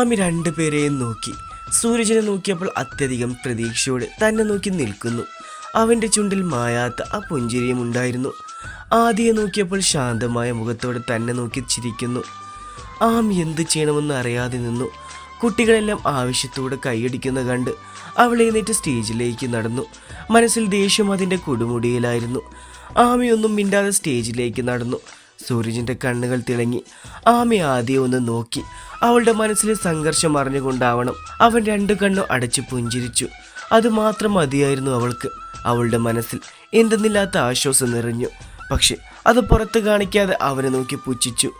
ആമി രണ്ടുപേരെയും നോക്കി. സൂരജിനെ നോക്കിയപ്പോൾ അത്യധികം പ്രതീക്ഷയോടെ തന്നെ നോക്കി നിൽക്കുന്നു. അവന്റെ ചുണ്ടിൽ മായാത്ത ആ പുഞ്ചിരിയും ഉണ്ടായിരുന്നു. ആദിയെ നോക്കിയപ്പോൾ ശാന്തമായ മുഖത്തോടെ തന്നെ നോക്കി ചിരിക്കുന്നു. ആം എന്ത് ചെയ്യണമെന്ന് അറിയാതെ നിന്നു. കുട്ടികളെല്ലാം ആവശ്യത്തോടെ കൈയടിക്കുന്ന കണ്ട് അവൾ എഴുന്നേറ്റ് സ്റ്റേജിലേക്ക് നടന്നു. മനസ്സിൽ ദേഷ്യം അതിന്റെ കൊടുമുടിയിലായിരുന്നു. ആമയൊന്നും മിണ്ടാതെ സ്റ്റേജിലേക്ക് നടന്നു. സൂരജിന്റെ കണ്ണുകൾ തിളങ്ങി. ആമി ആദ്യം ഒന്ന് നോക്കി. അവളുടെ മനസ്സിലെ സംഘർഷം അറിഞ്ഞുകൊണ്ടാവണം അവൻ രണ്ടു കണ്ണും അടച്ചു പുഞ്ചിരിച്ചു. അതുമാത്രം മതിയായിരുന്നു അവൾക്ക്. അവളുടെ മനസ്സിൽ എന്തെന്നില്ലാത്ത ആശ്വാസം നിറഞ്ഞു. പക്ഷെ അത് പുറത്ത് കാണിക്കാതെ അവനെ നോക്കി പുച്ഛിച്ചു.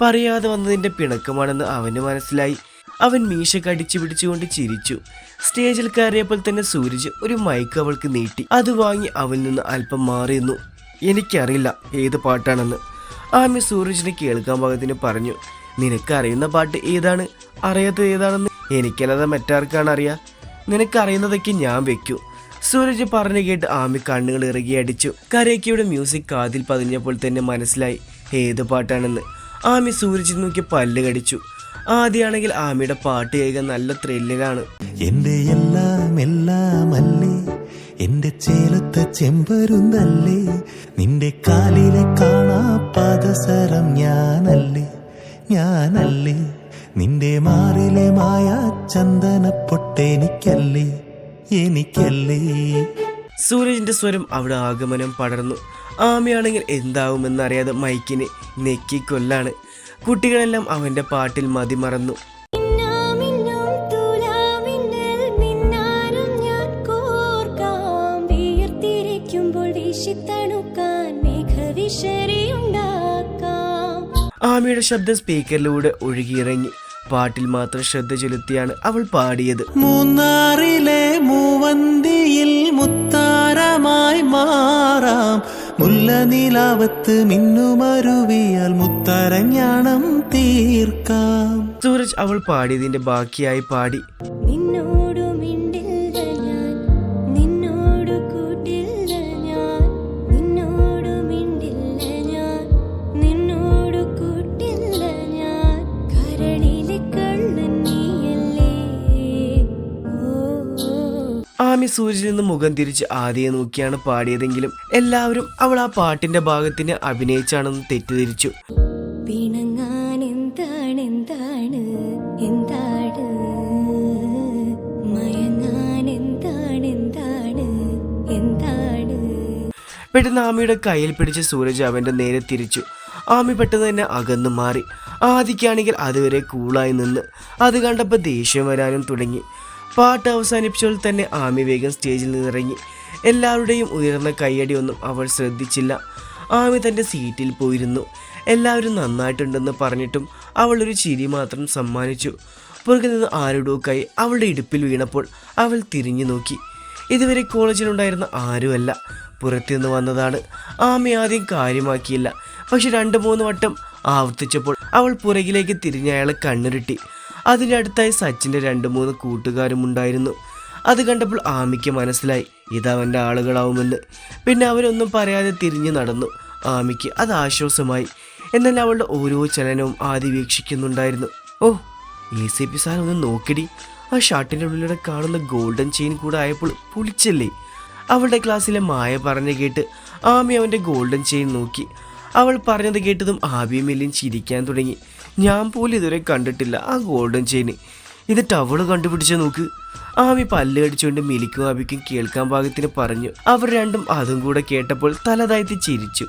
പറയാതെ വന്നതിന്റെ പിണക്കമാണെന്ന് അവന് മനസ്സിലായി. അവൻ മീശ കടിച്ചു പിടിച്ചുകൊണ്ട് ചിരിച്ചു. സ്റ്റേജിൽ കയറിയപ്പോൾ തന്നെ സൂരജ് ഒരു മൈക്ക് അവൾക്ക് നീട്ടി. അത് വാങ്ങി അവൻ നിന്ന് അല്പം മാറിയെന്നു എനിക്കറിയില്ല ഏത് പാട്ടാണെന്ന്. ആമി സൂരജിനെ കേൾക്കാൻ പാകത്തിന് പറഞ്ഞു നിനക്കറിയുന്ന പാട്ട് ഏതാണ്? അറിയാത്തത് ഏതാണെന്ന് എനിക്കല്ലാതെ മറ്റാർക്കാണ് അറിയാ. നിനക്കറിയുന്നതൊക്കെ ഞാൻ വെക്കൂ. സൂരജ് പറഞ്ഞു കേട്ട് ആമി കണ്ണുകൾ ഇറുകി അടിച്ചു. കരയ്ക്കയുടെ മ്യൂസിക് കാതിൽ പതിഞ്ഞപ്പോൾ തന്നെ മനസ്സിലായി ഏത് പാട്ടാണെന്ന്. ആമി സൂരജ് നോക്കി പല്ല് കടിച്ചു. ആദ്യമാണെങ്കിൽ ആമിയുടെ പാട്ട് കേൾക്കാൻ നല്ല ത്രില്ലിലാണ്. എന്റെ എല്ലാം എല്ലാം അല്ലേ? എന്റെ ചേലത്തെ ചെമ്പരുന്നല്ലേ? നിന്റെ കാലിലെ കാണാ പാദസരം ഞാനല്ലേ? ഞാനല്ലേ? നിന്റെ മാറിലെ മായ ചന്ദന പൊട്ടെനിക്കല്ലേ എനിക്കല്ലേ? സൂരജിന്റെ സ്വരം അവിടെ ആഗമനം പടർന്നു. ആമയാണെങ്കിൽ എന്താവുമെന്നറിയാതെ മൈക്കിനെ നെക്കി കൊല്ലാണ് കുട്ടികളെല്ലാം അവന്റെ പാട്ടിൽ മതിമറന്നു. ആമയുടെ ശബ്ദം സ്പീക്കറിലൂടെ ഒഴുകിയിറങ്ങി. പാട്ടിൽ മാത്രം ശ്രദ്ധ ചെലുത്തിയാണ് അവൾ പാടിയത്. മൂന്നാറിലെ മൂവന്തിയിൽ മുത്താരമായി മാറാം. മുല്ല നിലാവത്ത് മിന്നുമരുവിയാൽ മുത്തരഞ്ഞാണം തീർക്കാം. സൂരജ് അവൾ പാടിയതിന്റെ ബാക്കിയായി പാടി. നിന്നോടു ആമി സൂര്യനിൽ നിന്ന് മുഖം തിരിച്ച് ആദ്യം നോക്കിയാണ് പാടിയതെങ്കിലും എല്ലാവരും അവൾ ആ പാട്ടിന്റെ ഭാഗത്തിന് അഭിനയിച്ചാണെന്ന് തെറ്റിദ്ധരിച്ചു. പെട്ടെന്ന് ആമിയുടെ കയ്യിൽ പിടിച്ച് സൂരജ് അവന്റെ നേരെ തിരിച്ചു. ആമി പെട്ടെന്ന് തന്നെ അകന്നു മാറി. ആദിക്കാണെങ്കിൽ അതുവരെ കൂളായി നിന്ന്. അത് കണ്ടപ്പോൾ ദേഷ്യം വരാനും തുടങ്ങി. പാട്ട് അവസാനിപ്പിച്ചപ്പോൾ തന്നെ ആമി വേഗം സ്റ്റേജിൽ നിന്നിറങ്ങി. എല്ലാവരുടെയും ഉയർന്ന കൈയടിയൊന്നും അവൾ ശ്രദ്ധിച്ചില്ല. ആമി തന്റെ സീറ്റിൽ പോയിരുന്നു. എല്ലാവരും നന്നായിട്ടുണ്ടെന്ന് പറഞ്ഞിട്ടും അവൾ ഒരു ചിരി മാത്രം സമ്മാനിച്ചു. പുറകിൽ നിന്ന് ആരുടോ കൈ അവളുടെ ഇടുപ്പിൽ വീണപ്പോൾ അവൾ തിരിഞ്ഞു നോക്കി. ഇതുവരെ കോളേജിലുണ്ടായിരുന്ന ആരുമല്ല. പുറത്തുനിന്ന് വന്നതാണ്. ആമി ആദ്യം കാര്യമാക്കിയില്ല. പക്ഷെ രണ്ട് മൂന്ന് വട്ടം ആവർത്തിച്ചപ്പോൾ അവൾ പുറകിലേക്ക് തിരിഞ്ഞ് അയാളെ കണ്ണുരുട്ടി. അതിന്റെ അടുത്തായി സച്ചിന്റെ രണ്ട് മൂന്ന് കൂട്ടുകാരും ഉണ്ടായിരുന്നു. അത് കണ്ടപ്പോൾ ആമിക്ക് മനസ്സിലായി ഇതവന്റെ ആളുകളാവുമെന്ന്. പിന്നെ അവരൊന്നും പറയാതെ തിരിഞ്ഞു നടന്നു. ആമിക്ക് അത് ആശ്വാസമായി. എന്നാൽ അവളുടെ ഓരോ ചലനവും ആദ്യം വീക്ഷിക്കുന്നുണ്ടായിരുന്നു. ഓ എ സി പി സാർ ഒന്ന് നോക്കിടി. ആ ഷർട്ടിന്റെ ഉള്ളിലൂടെ കാണുന്ന ഗോൾഡൻ ചെയിൻ കൂടെ ആയപ്പോൾ പുളിച്ചല്ലേ? അവളുടെ ക്ലാസ്സിലെ മായ പറഞ്ഞു കേട്ട് ആമി അവന്റെ ഗോൾഡൻ ചെയിൻ നോക്കി. അവൾ പറഞ്ഞത് കേട്ടതും ആബിയും എല്ലാം ചിരിക്കാൻ തുടങ്ങി. ഞാൻ പോലും ഇതുവരെ കണ്ടിട്ടില്ല ആ ഗോൾഡൻ ചെയിൻ എന്നിട്ട് അവൾ കണ്ടുപിടിച്ച നോക്ക്. ആമി പല്ല് കടിച്ചുകൊണ്ട് മിലിക്കും ആബിക്കും കേൾക്കാൻ പാകത്തിന് പറഞ്ഞു. അവർ രണ്ടും അതും കൂടെ കേട്ടപ്പോൾ തലതാഴ്ത്തി ചിരിച്ചു.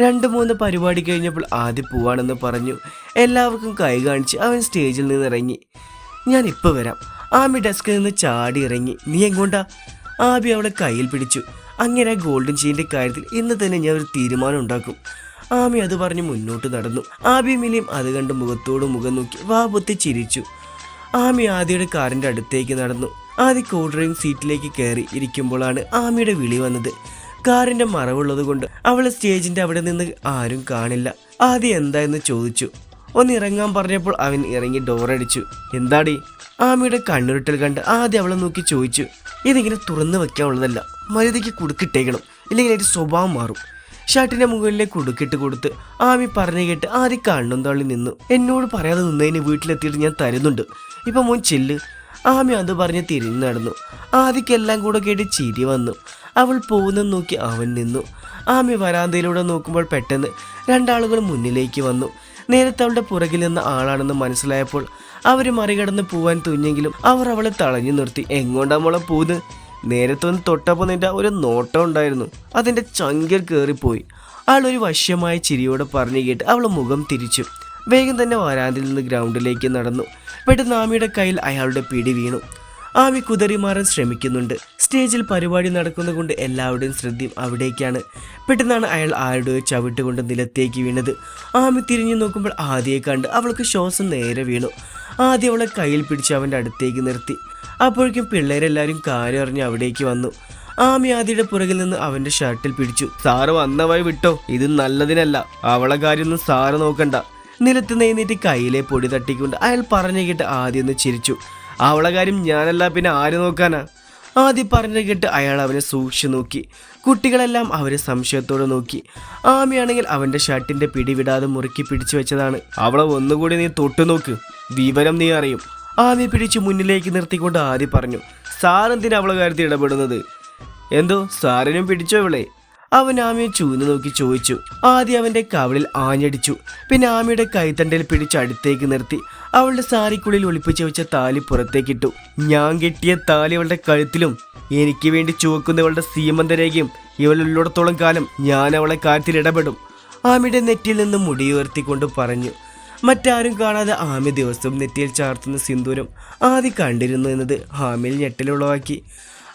രണ്ട് മൂന്ന് പരിപാടി കഴിഞ്ഞപ്പോൾ ആദ്യം പോവാണെന്ന് പറഞ്ഞു. എല്ലാവർക്കും കൈ കാണിച്ച് അവൻ സ്റ്റേജിൽ നിന്ന് ഇറങ്ങി. ഞാൻ ഇപ്പോൾ വരാം. ആമി ഡെസ്കിൽ നിന്ന് ചാടി ഇറങ്ങി. നീ എങ്ങോട്ടാ? ആബി അവളെ കയ്യിൽ പിടിച്ചു. അങ്ങനെ ഗോൾഡൻ ചെയിന്റെ കാര്യത്തിൽ ഇന്ന് തന്നെ ഞാൻ ഒരു തീരുമാനം ഉണ്ടാക്കും. ആമി അത് പറഞ്ഞ് മുന്നോട്ട് നടന്നു. ആബി മിലിയും അത് കണ്ട് മുഖത്തോട് മുഖം നോക്കി വാ ചിരിച്ചു. ആമി ആദിയുടെ കാറിന്റെ അടുത്തേക്ക് നടന്നു. ആദ്യ കോൾ ഡ്രൈവിംഗ് സീറ്റിലേക്ക് കയറി ഇരിക്കുമ്പോഴാണ് ആമിയുടെ വിളി വന്നത്. കാറിന്റെ മറവുള്ളത് കൊണ്ട് അവളെ സ്റ്റേജിന്റെ അവിടെ നിന്ന് ആരും കാണില്ല. ആദി എന്താ എന്ന് ചോദിച്ചു. ഒന്ന് ഇറങ്ങാൻ പറഞ്ഞപ്പോൾ അവൻ ഇറങ്ങി ഡോറടിച്ചു എന്താടി? ആമിയുടെ കണ്ണുരുട്ടൽ കണ്ട് ആദ്യം അവളെ നോക്കി ചോദിച്ചു. ഇതിങ്ങനെ തുറന്നു വെക്കാനുള്ളതല്ല മര്യാദയ്ക്ക് കുടുക്കിട്ടേക്കണം ഇല്ലെങ്കിൽ അതിന്റെ സ്വഭാവം മാറും. ഷർട്ടിന്റെ മുകളിലേക്ക് കുടുക്കിട്ട് കൊടുത്ത് ആമി പറഞ്ഞു കേട്ട് ആദ്യം കണ്ണും തള്ളി നിന്നു. എന്നോട് പറയാതെ നിന്നതിന് വീട്ടിലെത്തിയിട്ട് ഞാൻ തരുന്നുണ്ട്. ഇപ്പൊ മോൻ ചെല്ല്. ആമി അത് പറഞ്ഞ് തിരിഞ്ഞു നടന്നു. ആദിക്കെല്ലാം കൂടെ കേട്ട് ചിരി വന്നു. അവൾ പോകുന്ന നോക്കി അവൻ നിന്നു. ആമി വരാന്തയിലൂടെ നോക്കുമ്പോൾ പെട്ടെന്ന് രണ്ടാളുകൾ മുന്നിലേക്ക് വന്നു. നേരത്തെ അവളുടെ പുറകിൽ നിന്ന ആളാണെന്ന് മനസ്സിലായപ്പോൾ അവർ മറികടന്ന് പോവാൻ തുഞ്ഞെങ്കിലും അവർ അവളെ തളഞ്ഞു നിർത്തി. എങ്ങോട്ടാ മോളെ പോന്ന് നേരത്തെ ഒന്ന് തൊട്ടപ്പോൾ നിന്റെ ഒരു നോട്ടം ഉണ്ടായിരുന്നു. അതിന്റെ ചങ്കിൽ കയറിപ്പോയി ഒരു വശ്യമായ ചിരിയോടെ പറഞ്ഞു കേട്ട് അവൾ മുഖം തിരിച്ചു. വേഗം തന്നെ വരാന്തിൽ നിന്ന് ഗ്രൗണ്ടിലേക്ക് നടന്നു. പെട്ടെന്ന് ആമിയുടെ കയ്യിൽ അയാളുടെ പിടി വീണു. ആമി കുതറി മാറാൻ ശ്രമിക്കുന്നുണ്ട്. സ്റ്റേജിൽ പരിപാടി നടക്കുന്നതുകൊണ്ട് എല്ലാവരുടെയും ശ്രദ്ധയും അവിടേക്കാണ്. പെട്ടെന്നാണ് അയാൾ ആരുടെ ചവിട്ടുകൊണ്ട് നിലത്തേക്ക് വീണത്. ആമി തിരിഞ്ഞു നോക്കുമ്പോൾ ആദ്യയെ കണ്ട് അവൾക്ക് ശ്വാസം നേരെ വീണു. ആദ്യം അവളെ കയ്യിൽ പിടിച്ച് അവന്റെ അടുത്തേക്ക് നിർത്തി. അപ്പോഴേക്കും പിള്ളേരെല്ലാവരും കാര്യം അറിഞ്ഞ് അവിടേക്ക് വന്നു. ആമി ആദിയുടെ പുറകിൽ നിന്ന് അവന്റെ ഷർട്ടിൽ പിടിച്ചു. സാറ് വന്നവായി വിട്ടോ? ഇത് നല്ലതിനല്ല. അവളെ കാര്യമൊന്നും സാറ് നോക്കണ്ട. നിലത്ത് നെയ്നീറ്റ് കയ്യിലെ പൊടി തട്ടിക്കൊണ്ട് അയാൾ പറഞ്ഞു കേട്ട് ആദ്യം ഒന്ന് ചിരിച്ചു. അവളെ കാര്യം ഞാനല്ല പിന്നെ ആര് നോക്കാനാ? ആദ്യം പറഞ്ഞു കേട്ട് അയാൾ അവനെ സൂക്ഷിച്ചു നോക്കി. കുട്ടികളെല്ലാം അവരെ സംശയത്തോടെ നോക്കി. ആമയാണെങ്കിൽ അവന്റെ ഷർട്ടിന്റെ പിടി വിടാതെ മുറുക്കി പിടിച്ചു വെച്ചതാണ്. അവളെ ഒന്നുകൂടി നീ തൊട്ടു നോക്ക് വിവരം നീ അറിയും. ആമി പിടിച്ച് മുന്നിലേക്ക് നിർത്തിക്കൊണ്ട് ആദ്യം പറഞ്ഞു സാറെന്തിന് അവളെ കാര്യത്തിൽ ഇടപെടുന്നത്? എന്തോ സാറിനും പിടിച്ചോ ഇവളെ? അവൻ ആമിയെ ചൂന്ന് നോക്കി ചോദിച്ചു. ആദ്യം അവന്റെ കവളിൽ ആഞ്ഞടിച്ചു. പിന്നെ ആമിയുടെ കൈത്തണ്ടയിൽ പിടിച്ച് അടുത്തേക്ക് നിർത്തി. അവളുടെ സാരിക്കുള്ളിൽ ഒളിപ്പിച്ചു വെച്ച താലി പുറത്തേക്കിട്ടു. ഞാൻ കെട്ടിയ താലി അവളുടെ കഴുത്തിലും എനിക്ക് വേണ്ടി ചുവക്കുന്നവളുടെ സീമന്തരേഖയും ഇവളുള്ളിടത്തോളം കാലം ഞാൻ അവളെ കാര്യത്തിൽ ഇടപെടും. ആമിയുടെ നെറ്റിൽ നിന്ന് മുടിയുയർത്തിക്കൊണ്ട് പറഞ്ഞു മറ്റാരും കാണാതെ ആമി ദിവസവും നെറ്റിയിൽ ചാർത്തുന്ന സിന്ദൂരം ആദ്യം കണ്ടിരുന്നു എന്നത് ഹാമിൽ ഞെട്ടലുളവാക്കി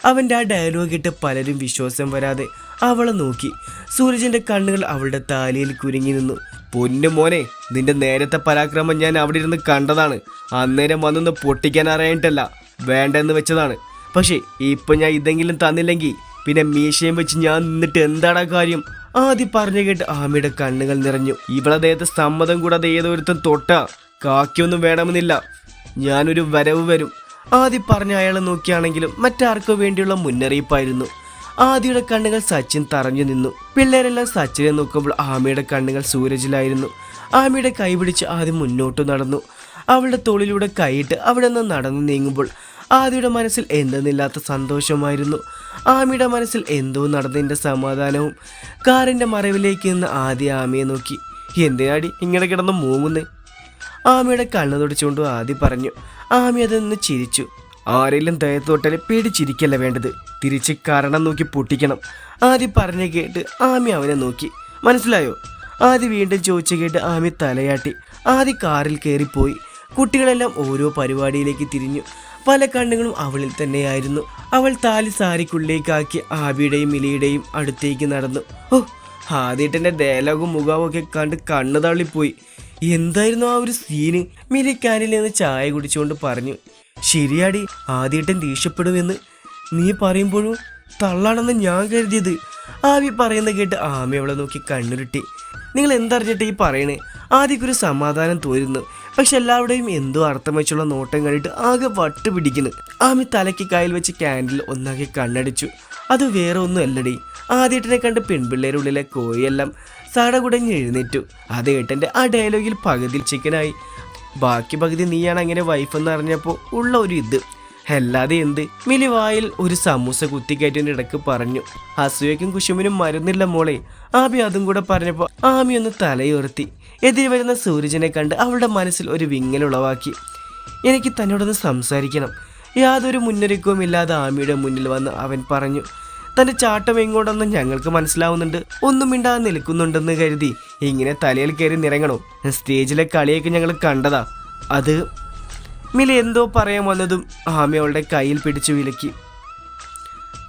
അവന്റെ ആ ഡയലോഗ് ഇട്ട് പലരും വിശ്വാസം വരാതെ അവളെ നോക്കി. സൂരജിന്റെ കണ്ണുകൾ അവളുടെ താലിയിൽ കുരുങ്ങി നിന്നു. പൊന്നു മോനെ നിന്റെ നേരത്തെ പരാക്രമം ഞാൻ അവിടെ ഇരുന്ന് കണ്ടതാണ്. അന്നേരം വന്നൊന്ന് പൊട്ടിക്കാൻ അറിയാനിട്ടല്ല വേണ്ടെന്ന് വെച്ചതാണ്. പക്ഷേ ഇപ്പം ഞാൻ ഇതെങ്കിലും തന്നില്ലെങ്കിൽ പിന്നെ മീശയും വെച്ച് ഞാൻ നിന്നിട്ട് എന്താടാ കാര്യം? ആദ്യം പറഞ്ഞു കേട്ട് ആമയുടെ കണ്ണുകൾ നിറഞ്ഞു. ഇവിടെ അദ്ദേഹത്തെ സമ്മതം കൂടാതെ ഏതൊരുത്തും തൊട്ട. കാക്കിയൊന്നും വേണമെന്നില്ല. ഞാനൊരു വരവ് വരും. ആദ്യം പറഞ്ഞ അയാളെ നോക്കിയാണെങ്കിലും മറ്റാർക്കോ വേണ്ടിയുള്ള മുന്നറിയിപ്പായിരുന്നു. ആദിയുടെ കണ്ണുകൾ സച്ചിൻ തറഞ്ഞു നിന്നു. പിള്ളേരെല്ലാം സച്ചിനെ നോക്കുമ്പോൾ ആമയുടെ കണ്ണുകൾ സൂരജിലായിരുന്നു. ആമയുടെ കൈ പിടിച്ച് ആദ്യം മുന്നോട്ട് നടന്നു. അവളുടെ തോളിലൂടെ കൈയിട്ട് അവിടെ നിന്ന് നടന്നു നീങ്ങുമ്പോൾ ആദിയുടെ മനസ്സിൽ എന്തെന്നില്ലാത്ത സന്തോഷമായിരുന്നു. ആമിയുടെ മനസ്സിൽ എന്തോ നടന്നതിന്റെ സമാധാനവും. കാറിന്റെ മറവിലേക്ക് നിന്ന് ആദ്യ ആമിയെ നോക്കി. എന്തിനാടി ഇങ്ങനെ കിടന്ന് മൂങ്ങുന്നേ? ആമിയുടെ കണ്ണു തുടച്ചുകൊണ്ട് ആദ്യം പറഞ്ഞു. ആമി അതൊന്ന് ചിരിച്ചു. ആരെങ്കിലും ദയത്തോട്ടൽ പേടിച്ചിരിക്കല്ല വേണ്ടത്? തിരിച്ച് കാരണം നോക്കി പൊട്ടിക്കണം. ആദ്യം പറഞ്ഞു കേട്ട് ആമി അവനെ നോക്കി. മനസ്സിലായോ? ആദ്യ വീണ്ടും ചോദിച്ചു കേട്ട് ആമി തലയാട്ടി. ആദ്യ കാറിൽ കയറിപ്പോയി. കുട്ടികളെല്ലാം ഓരോ പരിപാടിയിലേക്ക് തിരിഞ്ഞു. പല കണ്ണുകളും അവളിൽ തന്നെയായിരുന്നു. അവൾ താലി സാരിക്കുള്ളിലേക്കാക്കി ആബിയുടെയും മിലിയുടെയും അടുത്തേക്ക് നടന്നു. ഓ ആദ്യേട്ടന്റെ ഡയലോഗും മുഖാവൊക്കെ കണ്ട് കണ്ണു തള്ളിപ്പോയി. എന്തായിരുന്നു ആ ഒരു സീന്? മിലി കാനിൽ നിന്ന് ചായ കുടിച്ചുകൊണ്ട് പറഞ്ഞു. ശരിയാടി ആദ്യേട്ടൻ ദേഷ്യപ്പെടുമെന്ന്. നീ പറയുമ്പോഴും തള്ളാണെന്ന് ഞാൻ കരുതിയത്. ആവി പറയുന്ന കേട്ട് ആമി അവളെ നോക്കി കണ്ണുരുട്ടി. നിങ്ങൾ എന്തറിഞ്ഞിട്ട് ഈ പറയണേ? ആദ്യക്കൊരു സമാധാനം തോരുന്നു. പക്ഷെ എല്ലാവരുടെയും എന്തോ അർത്ഥം വെച്ചുള്ള നോട്ടം കണ്ടിട്ട് ആകെ വട്ട് പിടിക്കുന്നു. ആമി തലയ്ക്ക് കയ്യിൽ വെച്ച് ക്യാൻഡിൽ ഒന്നാകെ കണ്ണടിച്ചു. അത് വേറെ ഒന്നും അല്ലടി ആദ്യേട്ടനെ കണ്ട് പെൺപിള്ളേരുടെ ഉള്ളിലെ കോയെല്ലാം സടകുടഞ്ഞ് എഴുന്നേറ്റു. അത് ഏട്ടന്റെ ആ ഡയലോഗിൽ പകുതി ചിക്കനായി ബാക്കി പകുതി നീയാണ് അങ്ങനെ വൈഫെന്ന് അറിഞ്ഞപ്പോൾ ഉള്ള ഒരു ഇത്. അല്ലാതെ എന്ത്? മിലിവായിൽ ഒരു സമൂസ കുത്തിക്കയറ്റിന്റെ ഇടയ്ക്ക് പറഞ്ഞു അസൂയക്കും കുശുമിനും മരുന്നില്ല മോളെ. ആമി അതും കൂടെ പറഞ്ഞപ്പോൾ ആമി ഒന്ന് തലയുയർത്തി. എതിരെ വരുന്ന സൂരജിനെ കണ്ട് അവളുടെ മനസ്സിൽ ഒരു വിങ്ങൽ ഉളവാക്കി. എനിക്ക് തന്നോടൊന്ന് സംസാരിക്കണം. യാതൊരു മുന്നൊരുക്കവും ഇല്ലാതെ ആമിയുടെ മുന്നിൽ വന്ന് അവൻ പറഞ്ഞു തന്റെ ചാട്ടം എങ്ങോട്ടെന്ന് ഞങ്ങൾക്ക് മനസ്സിലാവുന്നുണ്ട്. ഒന്നും മിണ്ടാതെ നിൽക്കുന്നുണ്ടെന്ന് കരുതി ഇങ്ങനെ തലയിൽ കയറി നിറങ്ങണോ സ്റ്റേജിലെ കളിയൊക്കെ ഞങ്ങൾ കണ്ടതാ. അത് മില എന്തോ പറയാൻ വന്നതും ആമി അവളുടെ കയ്യിൽ പിടിച്ചു വിലക്കി.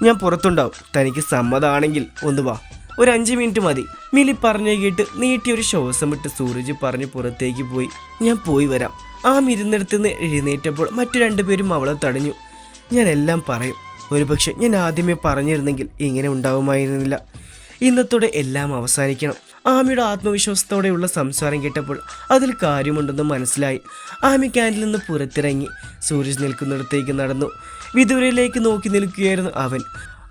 ഞാൻ പുറത്തുണ്ടാവും. തനിക്ക് സമ്മതമാണെങ്കിൽ ഒന്ന് വാ. ഒരു അഞ്ച് മിനിറ്റ് മതി. മിലി പറഞ്ഞു കേട്ട് നീട്ടി ഒരു ശ്വാസം വിട്ട് സൂരജ് പറഞ്ഞ് പുറത്തേക്ക് പോയി. ഞാൻ പോയി വരാം. ആ ഇരുന്നിടത്തുനിന്ന് എഴുന്നേറ്റപ്പോൾ മറ്റു രണ്ടുപേരും അവളെ തടഞ്ഞു. ഞാൻ എല്ലാം പറയും. ഒരുപക്ഷെ ഞാൻ ആദ്യമേ പറഞ്ഞിരുന്നെങ്കിൽ ഇങ്ങനെ ഉണ്ടാവുമായിരുന്നില്ല. ഇന്നത്തോടെ എല്ലാം അവസാനിക്കണം. ആമിയുടെ ആത്മവിശ്വാസത്തോടെയുള്ള സംസാരം കേട്ടപ്പോൾ അതിൽ കാര്യമുണ്ടെന്ന് മനസ്സിലായി. ആമി ക്യാൻഡിൽ നിന്ന് പുറത്തിറങ്ങി. സൂരജ് നിൽക്കുന്നിടത്തേക്ക് നടന്നു. വിദൂരയിലേക്ക് നോക്കി നിൽക്കുകയായിരുന്നു അവൻ.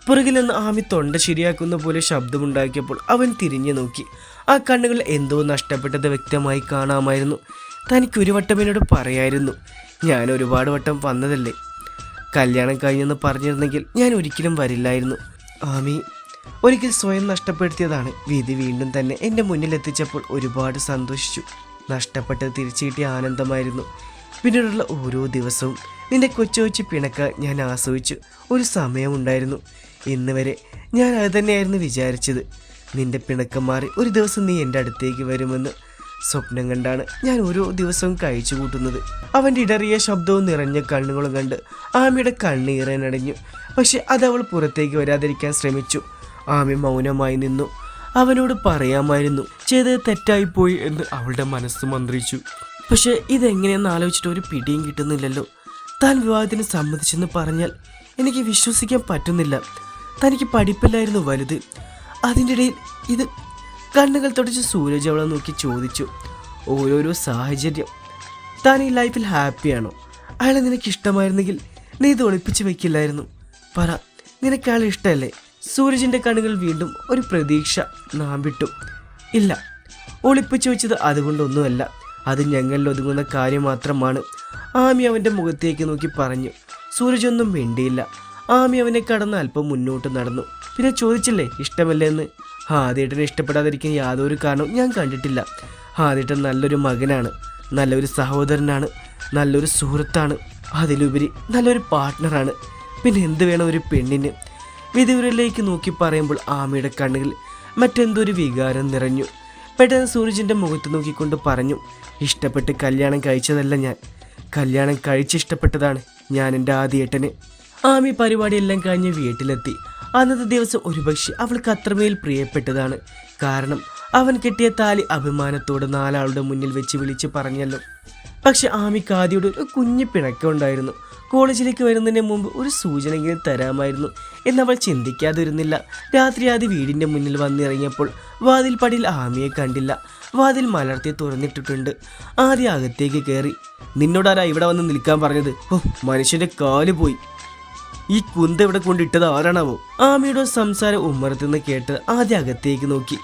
പുറകിൽ നിന്ന് ആമി തൊണ്ട ശരിയാക്കുന്ന പോലെ ശബ്ദമുണ്ടാക്കിയപ്പോൾ അവൻ തിരിഞ്ഞു നോക്കി. ആ കണ്ണുകൾ എന്തോ നഷ്ടപ്പെട്ടത് വ്യക്തമായി കാണാമായിരുന്നു. തനിക്ക് ഒരു വട്ടം എന്നോട് പറയായിരുന്നു ഞാൻ ഒരുപാട് വട്ടം വന്നതല്ലേ? കല്യാണം കഴിഞ്ഞെന്ന് പറഞ്ഞിരുന്നെങ്കിൽ ഞാൻ ഒരിക്കലും വരില്ലായിരുന്നു. ആമി ഒരിക്കൽ സ്വയം നഷ്ടപ്പെടുത്തിയതാണ്. വിധി വീണ്ടും തന്നെ എന്റെ മുന്നിൽ എത്തിച്ചപ്പോൾ ഒരുപാട് സന്തോഷിച്ചു. നഷ്ടപ്പെട്ടത് തിരിച്ചു കിട്ടിയ ആനന്ദമായിരുന്നു. പിന്നീടുള്ള ഓരോ ദിവസവും നിന്റെ കൊച്ചു കൊച്ചു പിണക്ക ഞാൻ ആസ്വദിച്ചു. ഒരു സമയമുണ്ടായിരുന്നു ഇന്ന് വരെ ഞാൻ അത് തന്നെയായിരുന്നു വിചാരിച്ചത്. നിന്റെ പിണക്കം മാറി ഒരു ദിവസം നീ എന്റെ അടുത്തേക്ക് വരുമെന്ന് സ്വപ്നം കണ്ടാണ് ഞാൻ ഓരോ ദിവസവും കഴിച്ചു കൂട്ടുന്നത്. അവന്റെ ഇടറിയ ശബ്ദവും നിറഞ്ഞ കണ്ണുകളും കണ്ട് ആമിയുടെ കണ്ണീറനടഞ്ഞു പക്ഷെ അത് അവൾ പുറത്തേക്ക് വരാതിരിക്കാൻ ശ്രമിച്ചു. ആമി മൗനമായി നിന്നു. അവനോട് പറയാമായിരുന്നു ചെയ്തത് തെറ്റായിപ്പോയി എന്ന് അവളുടെ മനസ്സ് മന്ത്രിച്ചു. പക്ഷെ ഇതെങ്ങനെയെന്ന് ആലോചിച്ചിട്ട് ഒരു പിടിയും കിട്ടുന്നില്ലല്ലോ. താൻ വിവാഹത്തിന് സമ്മതിച്ചെന്ന് പറഞ്ഞാൽ എനിക്ക് വിശ്വസിക്കാൻ പറ്റുന്നില്ല. തനിക്ക് പഠിപ്പില്ലായിരുന്നു വലുത്. അതിന്റെ ഇടയിൽ ഇത് കണ്ണുകൾ തുടച്ച് സൂരജ് അവളെ നോക്കി ചോദിച്ചു ഓരോരോ സാഹചര്യം. താൻ ഈ ലൈഫിൽ ഹാപ്പിയാണോ? അയാളെ നിനക്ക് ഇഷ്ടമായിരുന്നെങ്കിൽ നീ ഇത് ഒളിപ്പിച്ച് വെക്കില്ലായിരുന്നു. പറ നിനക്ക് അയാളെ ഇഷ്ടമല്ലേ സൂരജിന്റെ കണ്ണുകൾ വീണ്ടും ഒരു പ്രതീക്ഷ നാം വിട്ടു ഇല്ല ഒളിപ്പിച്ചു വെച്ചത് അതുകൊണ്ടൊന്നുമല്ല. അത് ഞങ്ങളിൽ ഒതുങ്ങുന്ന കാര്യം മാത്രമാണ്. ആമി അവന്റെ മുഖത്തേക്ക് നോക്കി പറഞ്ഞു. സൂരജ് ഒന്നും മിണ്ടിയില്ല. ആമി അവനെ കടന്ന് അല്പം മുന്നോട്ട് നടന്നു. പിന്നെ ചോദിച്ചില്ലേ ഇഷ്ടമല്ലേ എന്ന് ആദ്യേട്ടനെ ഇഷ്ടപ്പെടാതിരിക്കാൻ യാതൊരു കാരണവും ഞാൻ കണ്ടിട്ടില്ല. ആദ്യേട്ടൻ നല്ലൊരു മകനാണ്. നല്ലൊരു സഹോദരനാണ്. നല്ലൊരു സുഹൃത്താണ്. അതിലുപരി നല്ലൊരു പാർട്ട്ണറാണ് പിന്നെ എന്ത് വേണം ഒരു പെണ്ണിന്? വിദൂരിലേക്ക് നോക്കി പറയുമ്പോൾ ആമയുടെ കണ്ണുകൾ മറ്റെന്തൊരു വികാരം നിറഞ്ഞു. പെട്ടെന്ന് സൂരജിന്റെ മുഖത്ത് നോക്കിക്കൊണ്ട് പറഞ്ഞു ഇഷ്ടപ്പെട്ട് കല്യാണം കഴിച്ചതല്ല ഞാൻ. കല്യാണം കഴിച്ചിഷ്ടപ്പെട്ടതാണ് ഞാൻ എന്റെ ആദ്യേട്ടന്. ആമി പരിപാടിയെല്ലാം കഴിഞ്ഞ് വീട്ടിലെത്തി. അന്നത്തെ ദിവസം ഒരുപക്ഷെ അവൾക്ക് അത്രമേൽ പ്രിയപ്പെട്ടതാണ്. കാരണം അവൻ കിട്ടിയ താലി അഭിമാനത്തോടെ നാലാളുടെ മുന്നിൽ വെച്ച് വിളിച്ച് പറഞ്ഞല്ലോ. പക്ഷെ ആമിക്ക് ആദ്യയോട് ഒരു കുഞ്ഞു പിണക്കം ഉണ്ടായിരുന്നു. കോളേജിലേക്ക് വരുന്നതിന് മുമ്പ് ഒരു സൂചനയെങ്കിലും തരാമായിരുന്നു. എന്നവൾ ചിന്തിക്കാതിരുന്നില്ല. രാത്രി ആദ്യ വീടിന്റെ മുന്നിൽ വന്നിറങ്ങിയപ്പോൾ വാതിൽ പടിയിൽ ആമിയെ കണ്ടില്ല. വാതിൽ മലർത്തി തുറന്നിട്ടിട്ടുണ്ട്. ആദ്യ അകത്തേക്ക് കയറി നിന്നോടാരാ ഇവിടെ വന്ന് നിൽക്കാൻ പറഞ്ഞത്? ഓ മനുഷ്യന്റെ കാൽ പോയി. ഈ കുന്ത ഇവിടെ കൊണ്ടിട്ടത് ആരാണാവോ? ആമിയുടെ സംസാരം ഉമ്മറത്തുനിന്ന് കേട്ട് ആദ്യ അകത്തേക്ക് നോക്കി.